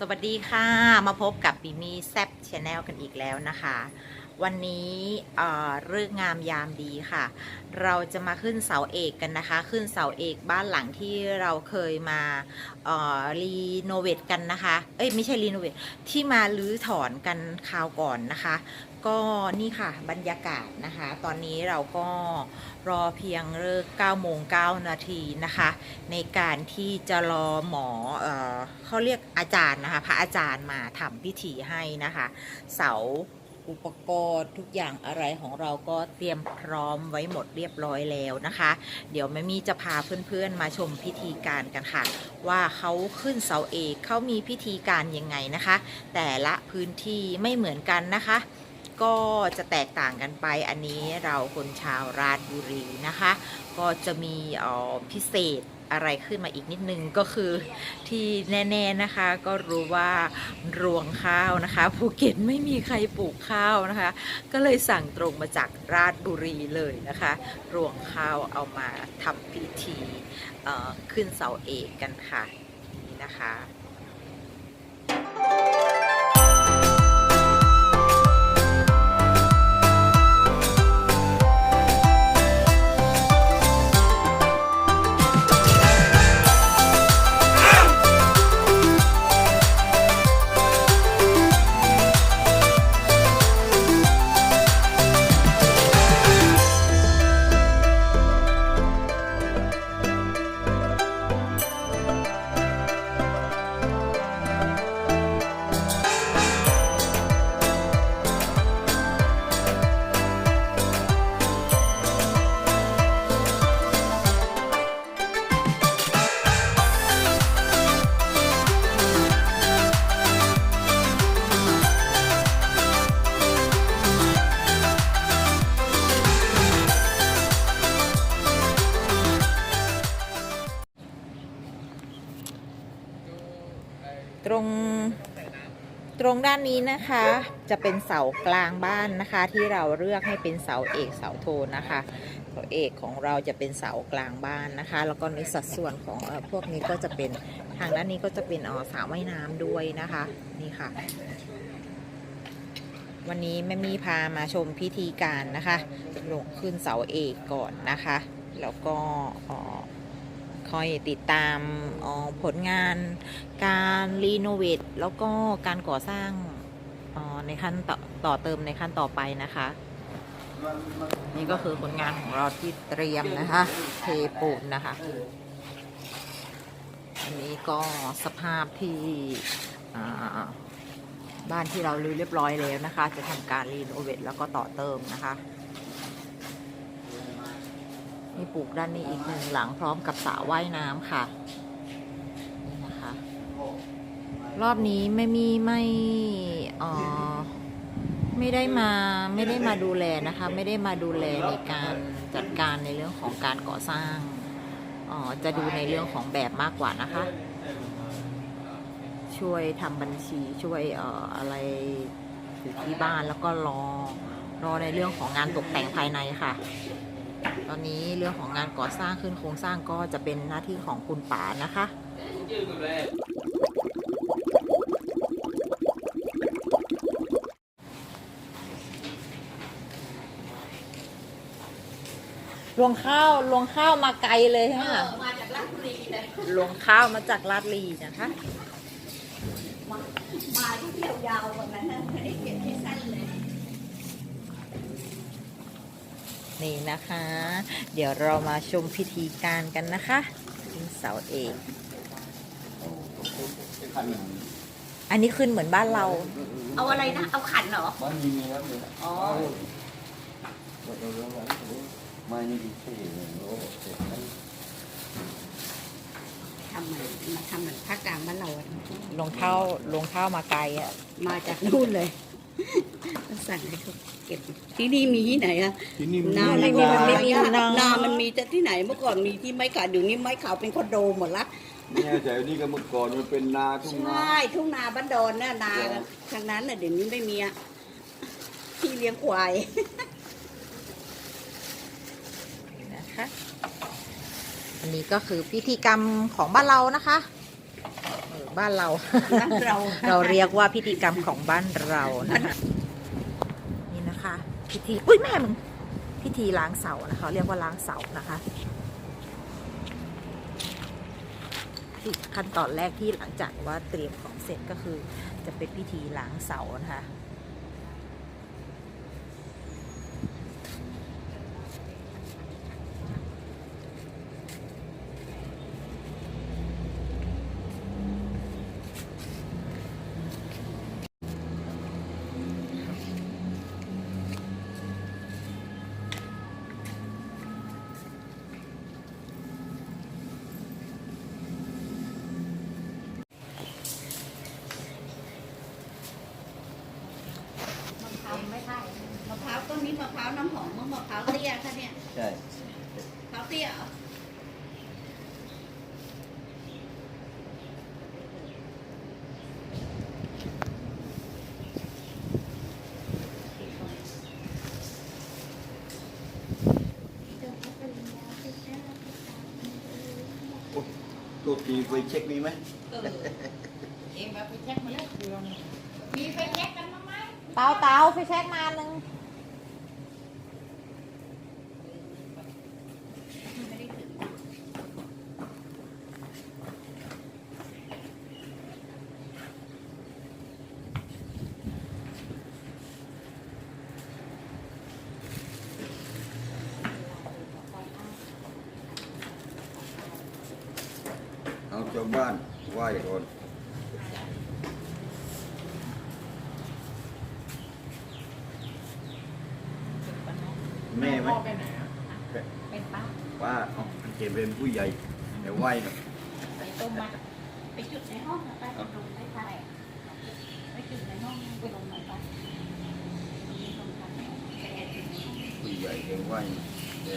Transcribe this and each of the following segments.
สวัสดีค่ะมาพบกับบิมี่แซบชาแนลกันอีกแล้วนะคะ วันนี้เเรื่องงามยามดีค่ะ เราจะมาขึ้นเสาเอกกันนะคะ ขึ้นเสาเอกบ้านหลังที่เราเคยมารีโนเวทกันนะคะ เอ้ยไม่ใช่รีโนเวทที่มาลื้อถอนกันคราวก่อนนะคะ ก็นี่ค่ะบรรยากาศนะคะ ตอนนี้เราก็รอเพียงเลิก9โมง9นาทีนะคะ ในการที่จะรอหมอเออเขาเรียกอาจารย์นะคะ พระอาจารย์มาทำพิธีให้นะคะ เสาอุปกรณ์ทุกอย่างอะไรของเราก็เตรียมพร้อมไว้หมดเรียบร้อยแล้วนะคะ เดี๋ยวแม่มี่จะพาเพื่อนๆมาชมพิธีการกันค่ะ ว่าเขาขึ้นเสาเอกเขามีพิธีการยังไงนะคะ แต่ละพื้นที่ไม่เหมือนกันนะคะ ก็จะแตกต่างกันไปอันนี้เราคนชาวราชบุรีนะคะ ก็จะมีออพิเศษอะไรขึ้นมาอีกนิดนึงก็คือที่แน่ๆนะคะ ก็รู้ว่ารวงข้าวนะคะภูเก็ตไม่มีใครปลูกข้าวนะคะ ก็เลยสั่งตรงมาจากราชบุรีเลยนะคะ รวงข้าวเอามาทำพิธีขึ้นเสาเอกกันค่ะนี่นะคะ ตรงตรงด้านนี้นะคะจะเป็นเสากลางบ้านนะคะ ที่เราเลือกให้เป็นเสาเอกเสาโทนนะคะเสาเอกของเราจะเป็นเสากลางบ้านนะคะ แล้วก็ในสัดส่วนของอพวกนี้ก็จะเป็นทางด้านนี้ก็จะเป็นเออสระว่ายน้ำด้วยนะคะนี่ค่ะ วันนี้แม่มีพามาชมพิธีการนะคะลงขึ้นเสาเอกก่อนนะคะ แล้วก็อ่อ คอยติดตามออผลงานการรีโนเวทแล้วก็การก่อสร้างออในขั้นต่อต่อเติมในขั้นต่อไปนะคะ นี่ก็คือผลงานของเราที่เตรียมนะคะ เทปูนนะคะ อันนี้ก็สภาพที่บ้านที่เรารื้อเรียบร้อยแล้วนะคะ จะทำการรีโนเวทแล้วก็ต่อเติมนะคะ มีปลูกด้านนี้อีกหนึ่งหลังพร้อมกับสระว่ายน้ำค่ะ นี่นะคะ รอบนี้ไม่มีไม่อ่อไม่ได้มาไม่ได้มาดูแลนะคะ ไม่ได้มาดูแลในการจัดการในเรื่องของการก่อสร้างอ่อจะดูในเรื่องของแบบมากกว่านะคะ ช่วยทำบัญชีช่วยเอ่ออะไรอยู่ที่บ้านแล้วก็รอรอในเรื่องของงานตกแต่งภายในค่ะ ตอนนี้เรื่องของงานก่อสร้างขึ้นโครงสร้างก็จะเป็นหน้าที่ของคุณป๋านะคะลวงข้าวลวงข้าวมาไกลเลยฮะมาจากราชบุรีเลยลวงข้าวมาจากลาดลีนะคะ มามาที่เที่ยวยาวกว่านั้นนะไม่ได้เขียนให้สั้นเลย นี่นะคะ เดี๋ยวเรามาชมพิธีการกันนะคะขึ้นเสาเอกอันนี้ขึ้นเหมือนบ้านเรา เอาอะไรนะ เอาขันเหรอบ้านมีมีแล้วมีแล้วอ๋อเราเราเราไม่นี่ดีที่โอ้เสร็จแล้วทำเหมือนมาทำเหมือนภาคกลางบ้านเราอะลงเท้าลงเท้ามาไกลอะ มาจากนู่นเลย สั่งให้เขาเก็บที่นี่มีที่ไหนอะที่นี่นาไม่ไม่มีมีมันไม่มีนานา นามันมีแต่ที่ไหนเมื่อก่อนมีที่ไม้ขาวเดี๋ยวนี้ไม้ขาวเป็นคอนโดหมดละเนี่ยแต่นี่ก็เมื่อก่อนมันเป็นนาทุ่งใชนา่ทุ่งนาบ้านดอนน่ะนาทางนั้นน่ะเดี๋ยวนี้ไม่มีอะที่เลี้ยงควายนะคะอันนี้ก็คือพิธีกรรมของบ้านเรานะคะเออ บ้านเรา บ้านเราเราเรียกว่าพิธีกรรมของบ้านเรานะคะนี่นะคะ พิธีอุ้ยแม่มึงพิธีล้างเสานะคะ เรียกว่าล้างเสานะคะที่ขั้นตอนแรกที่หลังจากว่าเตรียมของเสร็จก็คือจะเป็นพิธีล้างเสานะคะมะพร้าวไม่ใช่มะพร้าวต้นนี้ มะพร้าวน้ำหอมมะมะพร้าวเตี้ยค่ะเนี่ยใช่มะพร้าวเตี้ยเหรอตัวปีไปเช็คมีไหมเออเอ็มไปเช็คมาแล้วมีไปเช็คกันบ้างไหมเตาเตาไปเช็คมาหนึ่ง ไม่ได้ถึง เอาเจ้า บ้านไหว้ก่อนแม่ไหมเป็นป้าว่าเอาเก็บเป็นผู้ใหญ่แต่ไหว้หน่อยไปต้มมาไปจุดในห้องนะไปลงไม่ใช่ไปจุดในห้องไปลงหน่อยไปผู้ใหญ่เองไหว้หน่อยแต่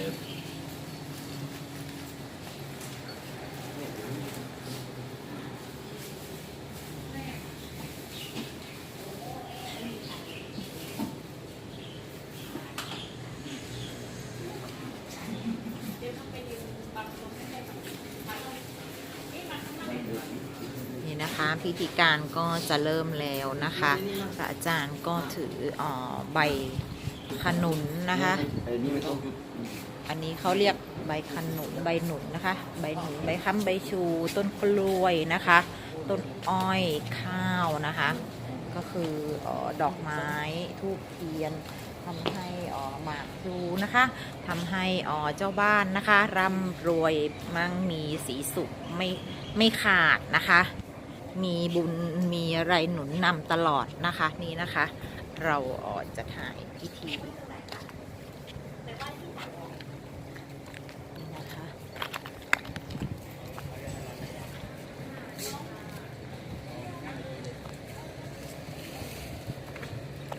นี่นะคะ พิธีการก็จะเริ่มแล้วนะคะพระอาจารย์ก็ถือออใบขนุนนะคะ อันนี้เขาเรียกใบขนุนใบหนุนนะคะ ใบหนุนใบค้ำใบชู ต้นกล้วยนะคะ ต้นอ้อยข้าวนะคะ ก็คืออดอกไม้ทูบเทียนทำให้อ่อหมากพลูนะคะทำให้อ่อเจ้าบ้านนะคะร่ำรวยมั่งมีสีสุขไม่ไม่ขาดนะคะ มีบุญมีอะไรหนุนนำตลอดนะคะนี่นะคะ เราเอ่อจะถ่ายพิธีนะคะนี่นะคะ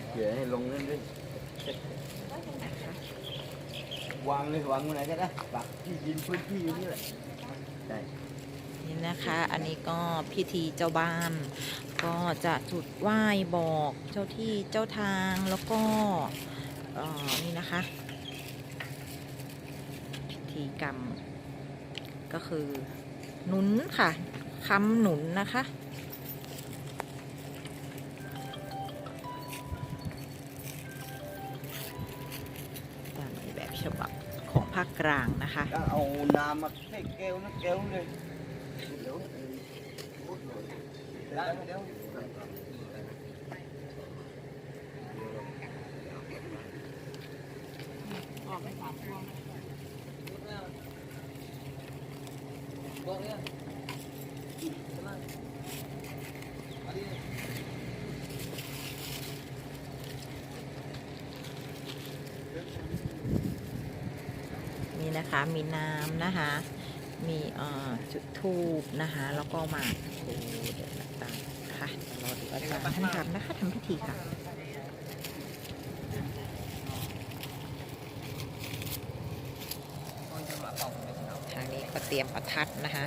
เขียนให้ลงนั่นด้วยวางเลยวางไว้ไหนก็ได้ปักที่ดินพื้นที่อยู่นี่แหละใช่ นะคะ อันนี้ก็พิธีเจ้าบ้าน ก็จะจุดไหว้บอกเจ้าที่เจ้าทางแล้วก็นี่นะคะ พิธีกรรม ก็คือหนุนค่ะคำหนุนนะคะแบบฉบับของภาคกลางนะคะ เอาน้ำมาใส่แก้วนะแก้วเลยเดี๋ยว ได้ไหมเดี๋ยวออกไปสามพวงนี่นะคะ มีน้ำนะคะ มีจุดทูบนะคะแล้วก็หมากพลูเดี๋ยวต่างๆนะคะรอดูอาจารย์ท่านทำนะคะทำพิธีค่ะทางนี้ก็เตรียมประทัดนะคะ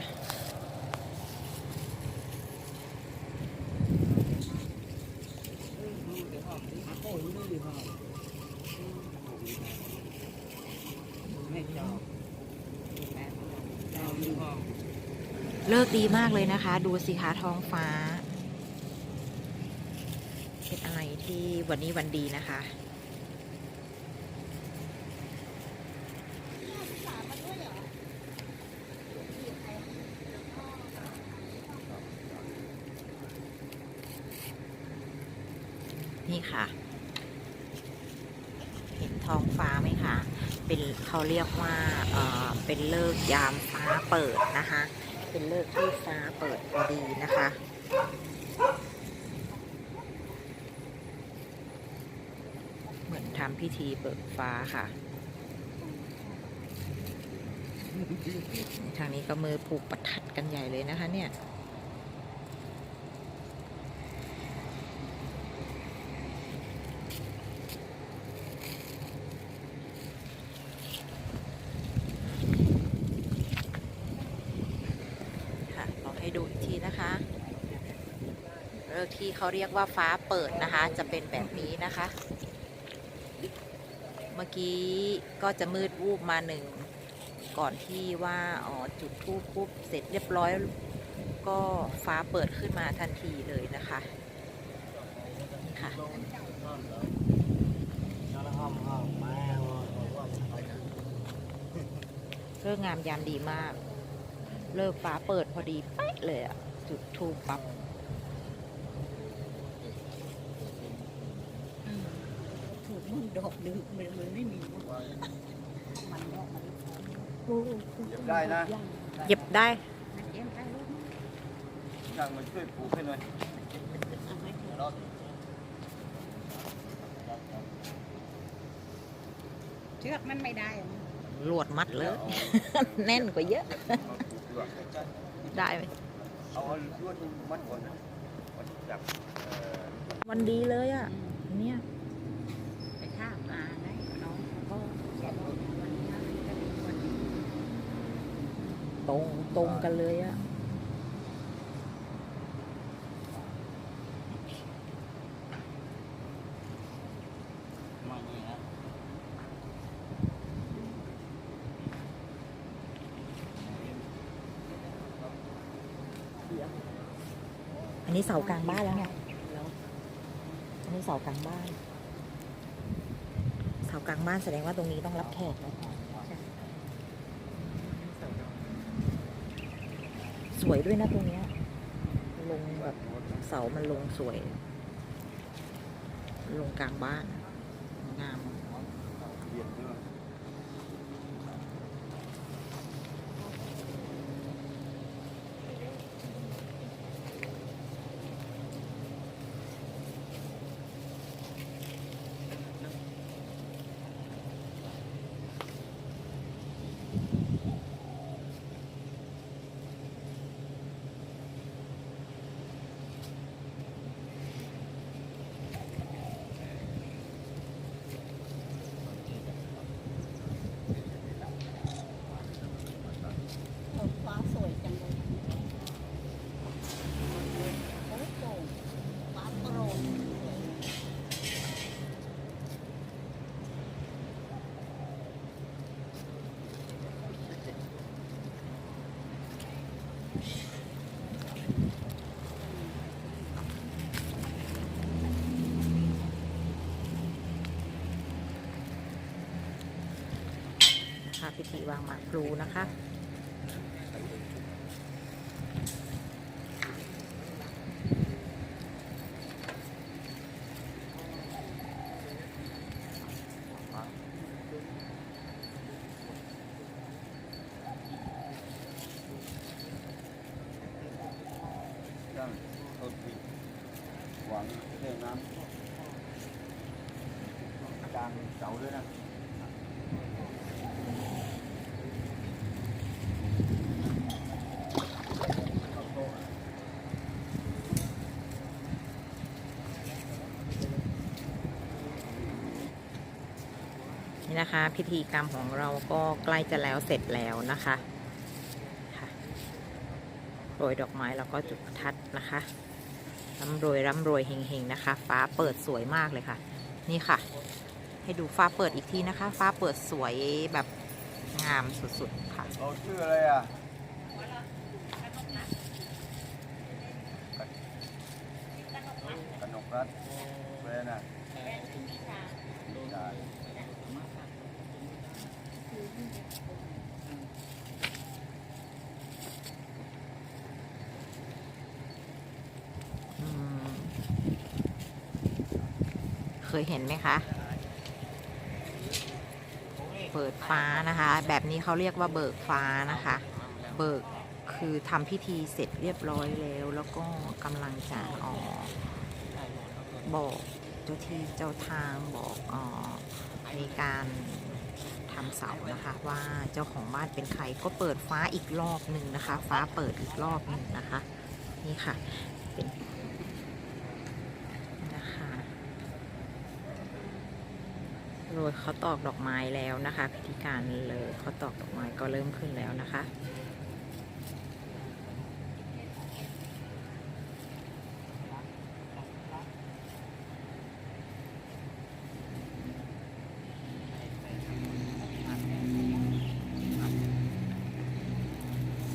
ดีมากเลยนะคะ ดูสิคะท้องฟ้า เป็นอะไรที่วันนี้วันดีนะคะนี่ค่ะ เห็นท้องฟ้าไหมคะ เป็นเขาเรียกว่า เอ่อเป็นเลิกยามฟ้าเปิดนะคะ เป็นเลิกที่ฟ้าเปิดพอดีนะคะเหมือนทำพิธีเปิดฟ้าค่ะ ทางนี้ก็มือผูกประทัดกันใหญ่เลยนะคะเนี่ย ค่ะลองให้ดูอีกทีนะคะเลิก ที่เขาเรียกว่าฟ้าเปิดนะคะ จะเป็นแบบนี้นะคะ เมื่อกี้ก็จะมืดวูบมาหนึ่ง ก่อนที่ว่าอ๋อจุดทูบปุ๊บเสร็จเรียบร้อยก็ฟ้าเปิดขึ้นมาทันทีเลยนะคะค่ะเลิกงามยามดีมาก เลิกฟ้าเปิดพอดีเป๊ะเลยอะจุดทูปปั๊บ ถูกมึง ดอกดึงมันมันไม่มีมันดอกมันเก็บได้นะเย็บได้มันเย็นได้ลูกช่างมาช่วยปลูกให้หน่อยเอาไว้เถอะเชือกมันไม่ได้อะลวดมัดเลย แน่นกว่าเยอะมาปลูกดีกว่าได้ไหมเอาลวดมัดก่อนนะมัดจับเอ่อวันดีเลยอะเนี่ย ไปท่ามาไงน้องเขาก็จะบอกว่าวันนี้จะเป็นวันดี ตรงกันเลยอะมานี่นะอันนี้เสากลางบ้านแล้วไงอันนี้เสากลางบ้าน เสากลางบ้านแสดงว่าตรงนี้ต้องรับแขกแล้วส วยด้วยนะตรงเนี้ย ลงแบบเสามันลงสวย ลงกลางบ้าน งาม เบียดด้วย ท้องฟ้าสวยจังเลยโอ้โหฟ้าโปร่ง นะคะพิธีวางหมากพลูนะคะ ช่างต้นที่วางเรื่องน้ำกลางเสาด้วยนะ นี่นะคะ พิธีกรรมของเราก็ใกล้จะแล้วเสร็จแล้วนะคะโรยดอกไม้แล้วก็จุดประทัดนะคะร่ำรวยร่ำรวยเฮงๆนะคะ ฟ้าเปิดสวยมากเลยค่ะ นี่ค่ะ ให้ดูฟ้าเปิดอีกทีนะคะ ฟ้าเปิดสวยแบบงามสุดๆค่ะเราชื่ออะไรอะ รัดแฟนอะ แฟนชื่อนิชา ใช่ อืม เคยเห็นไหมคะเปิดฟ้านะคะ แบบนี้เขาเรียกว่าเบิกฟ้านะคะ เบิกคือทำพิธีเสร็จเรียบร้อยแล้ว แล้วก็กำลังจะออกบอกเจ้าที่เจ้าทางบอกออในการทำเสานะคะว่าเจ้าของบ้านเป็นใครก็เปิดฟ้าอีกรอบหนึ่งนะคะ ฟ้าเปิดอีกรอบหนึ่งนะคะ นี่ค่ะเป็นนะคะโรย เขาตอกดอกไม้แล้วนะคะ พิธีการเลยเขาตอกดอกไม้ก็เริ่มขึ้นแล้วนะคะ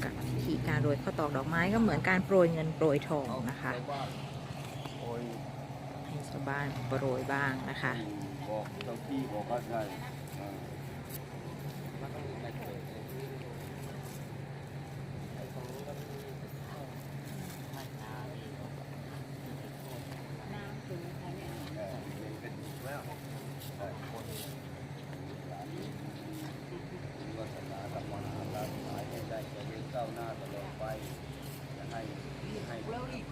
กับพิธีการโรยข้าวตอกดอกไม้ก็เหมือนการโปรยเงินโปรยทองนะคะให้ชาวบ้านโปรยบ้างนะคะ บอกเจ้าที่บอกว่าใช่เออน้ำถึงอะไรเนี่ยเป็นแล้วเออคนหลานนี้มีวาสนาทำมาหาร้านขายให้ได้เจริญก้าตลอดไปจะให้ให้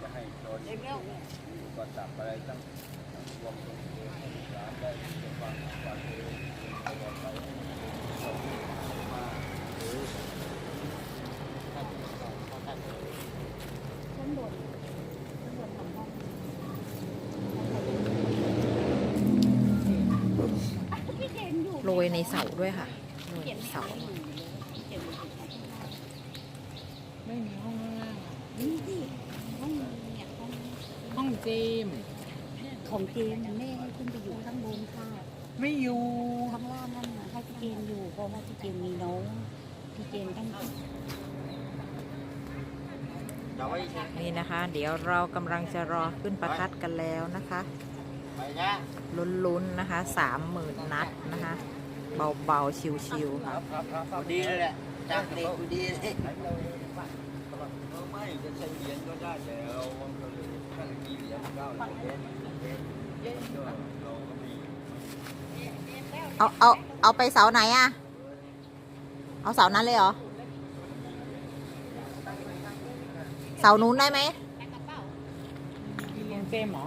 จะให้จนมีอุปสรรคอะไรตั้ง ชั้นบนชั้นบนทำห้องพี่เจนอยู่ โรยในเสาด้วยค่ะโรย เขียน ใน ไม่ เสา เอาอยู่พี่เขียนไม่ถูกต้อง ไม่มีห้องข้างล่างอะ นี่สิห้องเนี่ยห้อง ห้องเจมส์ ของเจมส์แม่ให้ขึ้นไปอยู่ข้างบนค่ะ ไม่อยู่ ข้างล่างนั่นนะให้พี่เจมส์อยู่เพราะ ว่าพี่เจมส์มีน้องพี่เจมส์ต้องนี่นะคะ เดี๋ยวเรากำลังจะรอขึ้นประทัดกันแล้วนะคะลุ้นๆนะคะสามหมื่นนัดนะคะ เบาๆชิวๆค่ะดีเลยแหละจากเด็กดีเลยไม่จะใช้เหรียญก็ได้แต่เราถ้ามีเหรียญเก้าเหรียญเหรียญเราก็มีเอาเอาเอาไปเสาไหนอะ เอาเสานั้นเลยเหรอ เสานู้นได้ไหม เรียงเจมเหรอ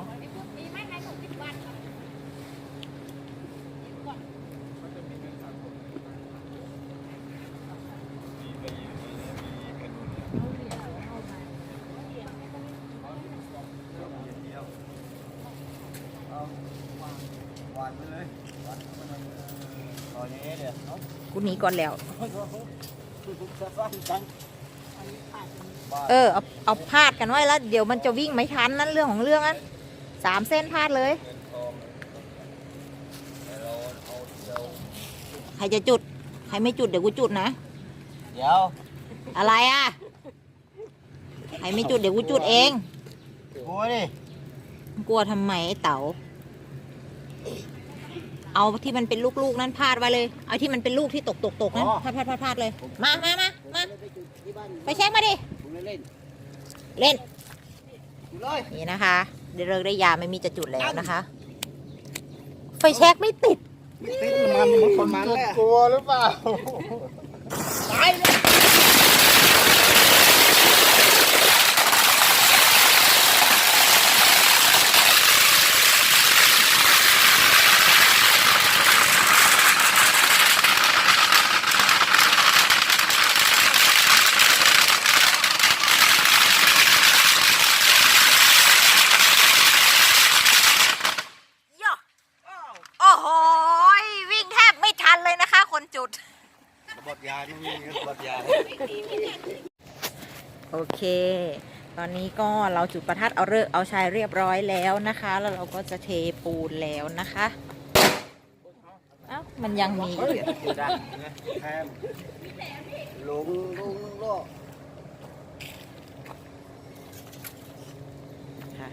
เอาวานไปเลยวัดมันตอนนี้เดี๋ยวเอา กูหนีก่อนแล้วสั้นจังเออเอาเอาพาดกันไว้แล้วเดี๋ยวมันจะวิ่งไม่ทันนั่นเรื่องของเรื่องนั้นสามเส้นพาดเลยเงินทองแต่เราเอาเดียวใครจะจุด ใครไม่จุดเดี๋ยวกูจุดนะ เดี๋ยว อะไรอะ ใครไม่จุดเดี๋ยวกูจุดเอง กลัวดิ กลัวทำไมไอ้เต๋า เอาที่มันเป็นลูกๆนั้นพาดไว้เลย เอาที่มันเป็นลูกที่ตกตกตกนั้นพาดพาดพาดพาดเลย มามามามาไปเช็คมาดิ ผมเล่นเล่นดูเลยนี่นะคะได้เลิกได้ยาไม่มีจะจุดแล้วนะคะ ไฟแช็กไม่ติด ติดมันมันมันแหละกลัวหรือเปล่าโอ้โหวิ่งแทบไม่ทันเลยนะคะ คน จุด บดยาที่นี่บดยาโอเค ตอนนี้ก็เราจุดประทัดเอาเลิกเอาชายเรียบร้อยแล้วนะคะ แล้วเราก็จะเทปูนแล้วนะคะ เอ้า มันยังมีอีกอะแทมลงลงโลก ค่ะ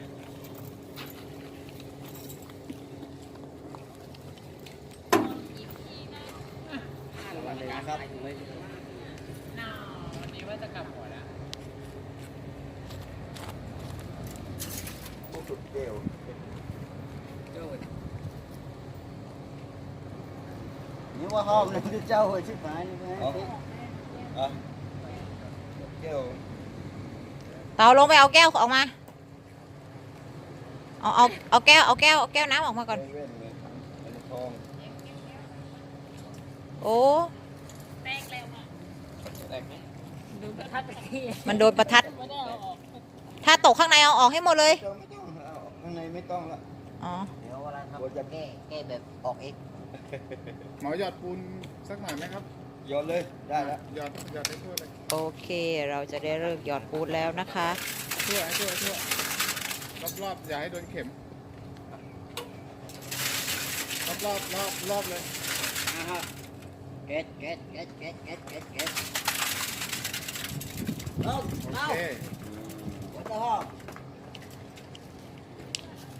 ครับ น้าวันนี้ว่าจะกลับหัวแล้ว พวกสุดเกลียว นี่ว่าห้องนึงที่เจ้าชิบหายนี่ไหมอะเกลียวเตาลงไปเอาแก้วออกมา เอาเอาเอาแก้วเอาแก้วเอาแก้วน้ำออกมาก่อน เว้นเลยเป็นทองโอ้แป้งแล้วมาแตกไหมดูประทัดตะกี้มันโดนประทัดไม่ได้เอาออกถ้าตกข้างในเอาออกให้หมดเลย เจ้าไม่ต้องเอาข้างในไม่ต้องละอ๋อ เดี๋ยวเวลาทกลัวจะำแก้แก้แบบออกเอง หมอหยอดปูนสักหน่อยไหมครับโยนเลยได้แล้วหยอดหยอดให้ทั่วเลยโอเคเราจะได้เลิกหยอดปูนแล้วนะคะทั่วให้ทั่วทั่วรอบรอบๆอย่าให้โดนเข็มรอบรอบรอบรอบเลยอ่าฮะเก็ตเก็ตเก็ตเก็ตเก็ตเก็ตเก็ตเอาโอเอาเควัดห้อง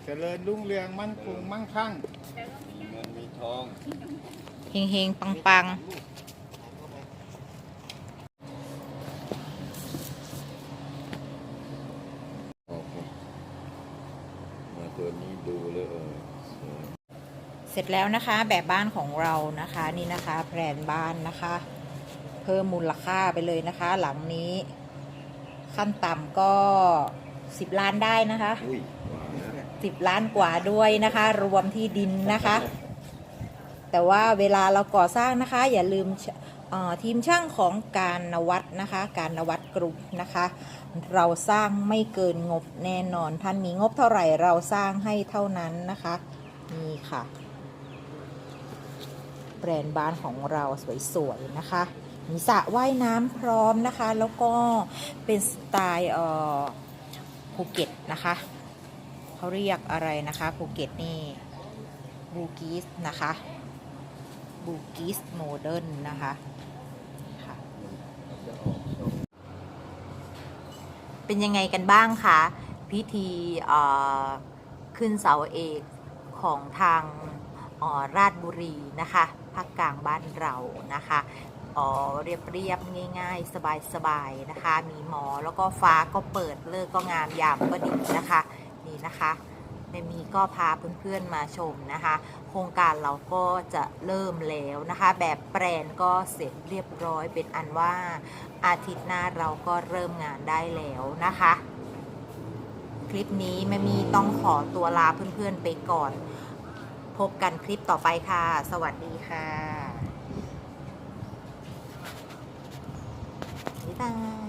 เจริญรุ่งเรืองมั่นคงมั่งคั่งมีเงินมี ทองเฮงเฮงปังปังมาตัวนี้ดูเลยเออเสร็จแล้วนะคะ แบบบ้านของเรานะคะนี่นะคะแผนบ้านนะคะ เพิ่มมูลค่าไปเลยนะคะ หลังนี้ ขั้นต่ำก็10ล้านได้นะคะอุ้ยหวานนะ10ล้านกว่าด้วยนะคะ รวมที่ดินนะคะ แต่ว่าเวลาเราก่อสร้างนะคะ อย่าลืมทีมช่างของการนวัดนะคะ การนวัดกรุ๊ปนะคะ เราสร้างไม่เกินงบแน่นอน ท่านมีงบเท่าไหร่เราสร้างให้เท่านั้นนะคะนี่ค่ะ แบรนด์บ้านของเราสวยๆนะคะ มีสระว่ายน้ำพร้อมนะคะ แล้วก็เป็นสไตล์ภูเก็ตนะคะเขาเรียกอะไรนะคะภูเก็ตนี่บูกิสนะคะ บูกิสโมเดิร์นนะคะค่ะเป็นยังไงกันบ้างคะ พิธีขึ้นเสาเอกของทางออราชบุรีนะคะภาคกลางบ้านเรานะคะเอ่อเรียบเรียบๆง่ายๆ สบายๆนะคะ มีหมอแล้วก็ฟ้าก็เปิดเลิกก็งามยามก็ดีนะคะ นี่นะคะ แม่มีก็พาเพื่อนๆมาชมนะคะ โครงการเราก็จะเริ่มแล้วนะคะ แบบแปลนก็เสร็จเรียบร้อยเป็นอันว่าอาทิตย์หน้าเราก็เริ่มงานได้แล้วนะคะ คลิปนี้แม่มีต้องขอตัวลาเพื่อนๆไปก่อน พบกันคลิปต่อไปค่ะ สวัสดีค่ะบ๊ายบาย